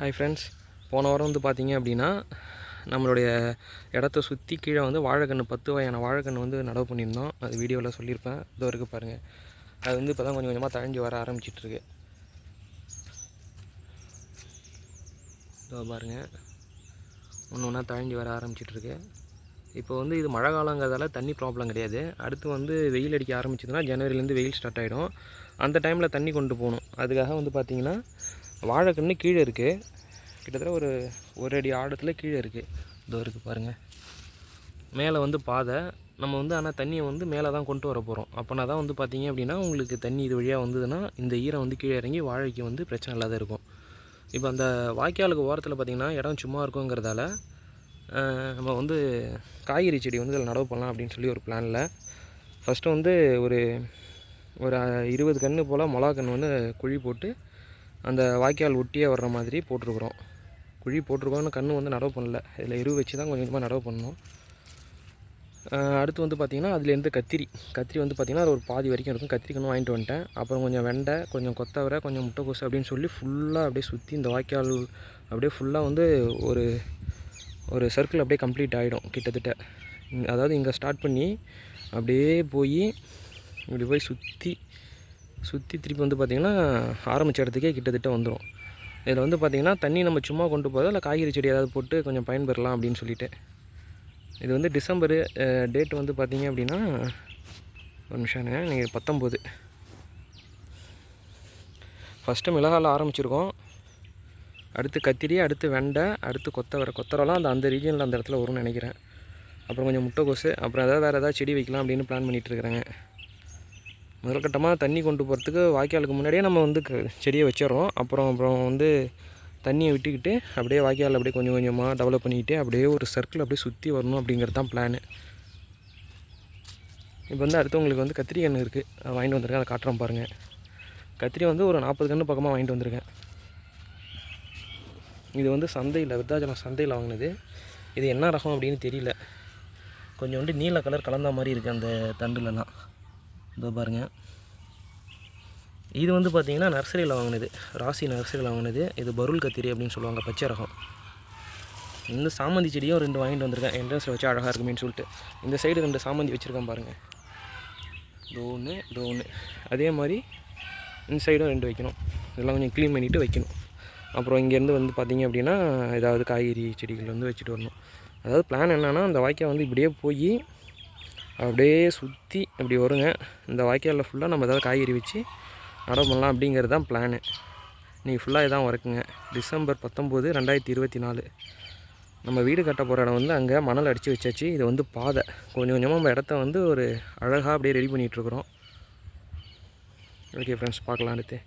Hi friends போன வாரம் வந்து பார்த்தீங்க அப்படின்னா நம்மளுடைய இடத்த சுற்றி கீழே வந்து வாழைக்கன்று பத்து வகையான வாழைக்கன்று வந்து நடவு பண்ணியிருந்தோம். அது வீடியோவில் சொல்லியிருப்பேன். இதோ வரைக்கும் பாருங்கள் அது வந்து இப்போ தான் கொஞ்சம் கொஞ்சமாக தழைஞ்சு வர ஆரம்பிச்சிட்ருக்கு இதோ பாருங்கள் ஒன்று ஒன்றா தழைஞ்சி வர ஆரம்பிச்சிட்ருக்கு இப்போ வந்து இது மழை காலங்கிறதால தண்ணி ப்ராப்ளம் கிடையாது. அடுத்து வந்து வெயில் அடிக்க ஆரம்பிச்சதுன்னா ஜனவரிலேருந்து வெயில் ஸ்டார்ட் ஆகிடும் அந்த டைமில் தண்ணி கொண்டு போகணும். அதுக்காக வந்து பார்த்திங்கன்னா வாழைக்கன்று கீழே இருக்குது கிட்டத்தட்ட ஒரு ஒரு அடி ஆழத்தில் கீழே இருக்குது இதோ இருக்குது பாருங்கள் மேலே வந்து பாதை. நம்ம வந்து ஆனால் தண்ணியை வந்து மேலே தான் கொண்டு வர போகிறோம் அப்போனா தான் வந்து பார்த்திங்க அப்படின்னா உங்களுக்கு தண்ணி இது வழியாக வந்ததுன்னா இந்த ஈரம் வந்து கீழே இறங்கி வாழைக்கு வந்து பிரச்சனை இல்லாத இருக்கும். இப்போ அந்த வாய்க்காலுக்கு ஓரத்தில் பார்த்திங்கன்னா இடம் சும்மா இருக்குங்கிறதால நம்ம வந்து காய்கறி செடி வந்து இதில் நடவு பண்ணலாம் அப்படின்னு சொல்லி ஒரு பிளானில் ஃபஸ்ட்டு வந்து ஒரு ஒரு இருபது கன்று போல் மிளகா கன்று வந்து குழி போட்டு அந்த வாய்க்கால் ஒட்டியே வர்ற மாதிரி போட்டிருக்குறோம். குழி போட்டிருக்கோம்னு கண்ணு வந்து நடவு பண்ணல. இதில் எருவு வச்சு தான் கொஞ்சம் கொஞ்சமாக நடவு பண்ணோம். அடுத்து வந்து பார்த்திங்கன்னா அதுலேருந்து கத்திரி. கத்திரி வந்து பார்த்திங்கன்னா அது ஒரு பாதி வரைக்கும் இருக்கும். கத்திரி கன்று வாங்கிட்டு வந்துட்டேன். அப்புறம் கொஞ்சம் வெண்டை கொஞ்சம் கொத்தவரை கொஞ்சம் முட்டைக்கோசு அப்படின்னு சொல்லி ஃபுல்லாக அப்படியே சுற்றி இந்த வாய்க்கால் அப்படியே ஃபுல்லாக வந்து ஒரு ஒரு சர்க்கிள் அப்படியே கம்ப்ளீட் ஆகிடும் கிட்டத்தட்ட. அதாவது இங்கே ஸ்டார்ட் பண்ணி அப்படியே போய் இப்படி போய் சுற்றி சுற்றி திருப்பி வந்து பார்த்திங்கன்னா ஆரம்பித்த இடத்துக்கே கிட்டத்தட்ட வந்துடும் இதில் வந்து பார்த்திங்கன்னா தண்ணி நம்ம சும்மா கொண்டு போதோ இல்லை காய்கறி செடி ஏதாவது போட்டு கொஞ்சம் பயன்பெறலாம் அப்படின்னு சொல்லிட்டு. இது வந்து டிசம்பரு டேட் வந்து பார்த்திங்க அப்படின்னா ஒரு நிமிஷம் நீங்கள் பத்தொம்போது. ஃபஸ்ட்டு மிளகாவில் ஆரம்பிச்சிருக்கோம். அடுத்து கத்திரி அடுத்து வெண்டை அடுத்து கொத்தவரை. கொத்தவரைலாம் அந்த அந்த ரீஜனில் அந்த இடத்துல வரும்னு நினைக்கிறேன். அப்புறம் கொஞ்சம் முட்டைக்கோசு அப்புறம் ஏதாவது வேறு ஏதாவது செடி வைக்கலாம் அப்படின்னு பிளான் பண்ணிகிட்டு இருக்கிறேங்க. முதல் கட்டமாக தண்ணி கொண்டு போகிறதுக்கு வாய்க்காலுக்கு முன்னாடியே நம்ம வந்து க- செடியை வச்சிடறோம். அப்புறம் அப்புறம் வந்து தண்ணியை விட்டுக்கிட்டு அப்படியே வாய்க்கால் அப்படியே கொஞ்சம் கொஞ்சமாக டெவலப் பண்ணிக்கிட்டு அப்படியே ஒரு சர்க்கிள் அப்படியே சுற்றி வரணும் அப்படிங்கிறது தான் பிளானு இப்போ வந்து அடுத்தவங்களுக்கு வந்து கத்திரி கன்று இருக்குது வாங்கிட்டு வந்திருக்கேன். அதை காட்டுறோம் பாருங்கள் கத்திரி வந்து ஒரு நாற்பது கன்று பக்கமாக வாங்கிட்டு வந்திருக்கேன். இது வந்து சந்தையில் விருத்தாச்சலம் சந்தையில் வாங்கினது. இது என்ன ரகம் அப்படின்னு தெரியல. கொஞ்சம் வந்து நீல கலர் கலந்த மாதிரி இருக்குது அந்த தண்டுலலாம். இதோ பாருங்கள் இது வந்து பார்த்திங்கன்னா நர்சரியில் வாங்கினது. ராசி நர்சரியில் வாங்கினது. இது பருள் கத்திரி அப்படின்னு சொல்லுவாங்க பச்சை ரகம். இந்த சாமந்தி செடியும் ரெண்டு வாங்கிட்டு வந்திருக்கேன். என்ட்ரன்ஸில் வச்சு அழகாக இருக்குமேன்னு சொல்லிட்டு. இந்த சைடு ரெண்டு சாமந்தி வச்சுருக்கேன் பாருங்கள் இதோ ஒன்று இதோ ஒன்று அதே மாதிரி இந்த சைடும் ரெண்டு வைக்கணும். இதெல்லாம் கொஞ்சம் க்ளீன் பண்ணிவிட்டு வைக்கணும். அப்புறம் இங்கேருந்து வந்து பார்த்திங்க அப்படின்னா ஏதாவது காய்கறி செடிகள் வந்து வச்சுட்டு வரணும். அதாவது பிளான் என்னென்னா அந்த வாய்க்கால் வந்து இப்படியே போய் அப்படியே சுற்றி அப்படி வருங்க. இந்த வாய்க்காலில் ஃபுல்லாக நம்ம ஏதாவது காய்கறி வச்சு நடவு பண்ணலாம் அப்படிங்கிறது தான் பிளானு இன்றைக்கி ஃபுல்லாக இதான் ஒர்க்குங்க டிசம்பர் பத்தொம்போது ரெண்டாயிரத்தி இருபத்தி நாலு. நம்ம வீடு கட்ட போகிற இடம் வந்து அங்கே மணல் அடித்து வச்சாச்சு. இது வந்து பாதை. கொஞ்சம் கொஞ்சமாக நம்ம இடத்த வந்து ஒரு அழகாக அப்படியே ரெடி பண்ணிகிட்ருக்குறோம் ஓகே ஃப்ரெண்ட்ஸ் பார்க்கலாம் அடுத்து.